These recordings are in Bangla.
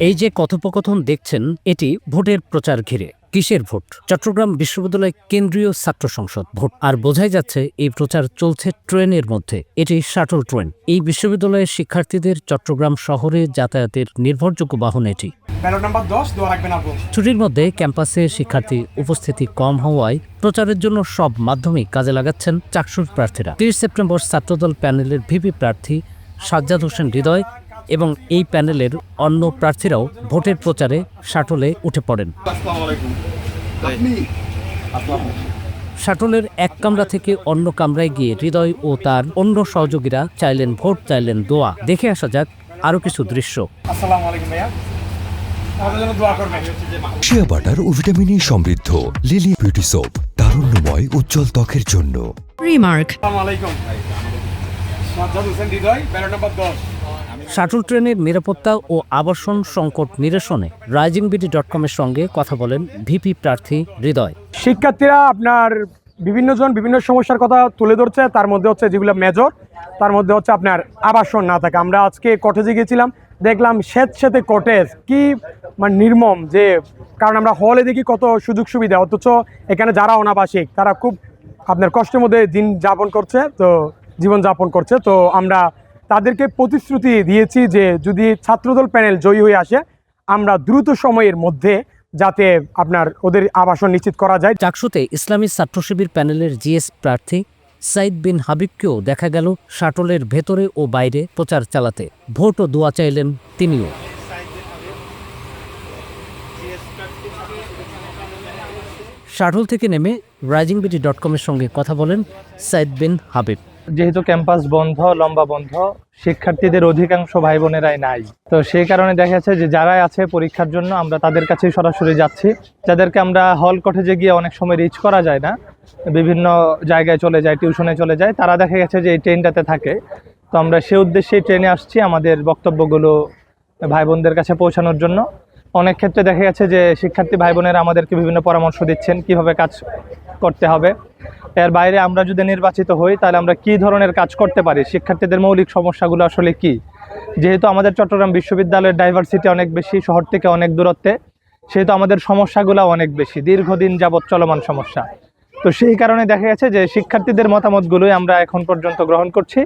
এই যে কথোপকথন দেখছেন এটি ভোটের প্রচার ঘিরে। কিসের ভোট? চট্টগ্রাম বিশ্ববিদ্যালয় কেন্দ্রীয় ছাত্র সংসদ ভোট। আর বোঝাই যাচ্ছে এই প্রচার চলছে ট্রেনের মধ্যে। এটি শাটল ট্রেন। এই বিশ্ববিদ্যালয়ের শিক্ষার্থীদের চট্টগ্রাম শহরে যাতায়াতের নির্ভরযোগ্য বাহন এটি। ছুটির মধ্যে ক্যাম্পাসে শিক্ষার্থী উপস্থিতি কম হওয়ায় প্রচারের জন্য সব মাধ্যমেই কাজে লাগাচ্ছেন চাকসুর প্রার্থীরা। তিরিশ সেপ্টেম্বর ছাত্রদল প্যানেলের ভিপি প্রার্থী সাজ্জাদ হোসেন হৃদয় এবং এই প্যানেলের অন্য প্রার্থীরাও ভোটের প্রচারে শাটলে উঠে পড়েন। শাটলের এক কামরা থেকে অন্য কামরায় গিয়ে হৃদয় ও তার অন্য সহযোগীরা চাইলেন ভোট চাইলেন দোয়া। দেখে আসা যাক আরও কিছু দৃশ্য। আসসালামু আলাইকুম ভাইয়া। আমাদের জন্য দোয়া করবেন। শিয়া বাটার ও ভিটামিন ই সমৃদ্ধ। লিলি বিউটি সোপ তারুণ্যময় উজ্জ্বল ত্বকের জন্য। Remark. আসসালামু আলাইকুম সাজ্জাদ হোসেন হৃদয় ব্যালট নাম্বার দশ। শাটল ট্রেনের নিরাপত্তা ও আবাসন সংকট নিরসনে রাইজিং বিডি ডট কমের সঙ্গে কথা বলেন ভিপি প্রার্থী হৃদয়। শিক্ষার্থীরা আপনার বিভিন্ন জন বিভিন্ন সমস্যার কথা তুলে ধরছে। তার মধ্যে হচ্ছে যেগুলো মেজর তার মধ্যে হচ্ছে আপনার আবাসন না থাকে। আমরা আজকে কটেজে গিয়েছিলাম, দেখলাম স্বেত সেতে কটেজ কি মানে নির্মম যে, কারণ আমরা হলে দেখি কত সুযোগ সুবিধা। অথচ এখানে যারা অনাবাসিক, তারা খুব আপনার কষ্টের মধ্যে দিন যাপন করছে, তো জীবন যাপন করছে। তো আমরা তাদেরকে প্রতিশ্রুতি দিয়েছি যে যদি ছাত্রদল প্যানেল জয়ী হয়ে আসে, আমরা দ্রুত সময়ের মধ্যে যাতে আপনার ওদের আবাসন নিশ্চিত করা যায়। চাকসুতে ইসলামী ছাত্র শিবির প্যানেলের জিএস প্রার্থী সাইদ বিন হাবিবকেও দেখা গেল শাটলের ভেতরে ও বাইরে প্রচার চালাতে। ভোট ও দোয়া চাইলেন তিনিও। শাটল থেকে নেমে রাইজিং বিডি ডট কমের সঙ্গে কথা বলেন সাইদ বিন হাবিব। যেহেতু ক্যাম্পাস বন্ধ, লম্বা বন্ধ, শিক্ষার্থীদের অধিকাংশ ভাই বোনেরাই নাই। তো সেই কারণে দেখা যাচ্ছে যে যারাই আছে পরীক্ষার জন্য, আমরা তাদের কাছেই সরাসরি যাচ্ছি। যাদেরকে আমরা হল কটেজে গিয়ে অনেক সময় রিচ করা যায় না, বিভিন্ন জায়গায় চলে যায় টিউশনে চলে যায়, তারা দেখা গেছে যে এই ট্রেনটাতে থাকে। তো আমরা সে উদ্দেশ্যেই ট্রেনে আসছি আমাদের বক্তব্যগুলো ভাই বোনদের কাছে পৌঁছানোর জন্য। অনেক ক্ষেত্রে দেখা গেছে যে শিক্ষার্থী ভাই বোনেরা আমাদেরকে বিভিন্ন পরামর্শ দিচ্ছেন, কীভাবে কাজ করতে হবে। এর বাইরে আমরা যদি নির্বাচিত হই, তাহলে আমরা কি ধরনের কাজ করতে পারি? শিক্ষার্থীদের মৌলিক সমস্যাগুলো আসলে কি? যেহেতু আমাদের চট্টগ্রাম বিশ্ববিদ্যালয়ের ডাইভার্সিটি অনেক বেশি, শহর থেকে অনেক দূরত্বে, সেহেতু আমাদের সমস্যাগুলো অনেক বেশি, দীর্ঘদিন যাবৎ চলমান সমস্যা। তো সেই কারণে দেখা গেছে যে শিক্ষার্থীদের মতামতগুলোই আমরা এখন পর্যন্ত গ্রহণ করছি।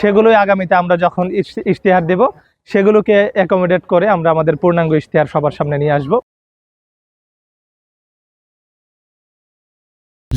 সেগুলোই আগামীতে আমরা যখন ইশতেহার দেব, সেগুলোকে অ্যাকোমোডেট করে আমরা আমাদের পূর্ণাঙ্গ ইশতেহার সবার সামনে নিয়ে আসব।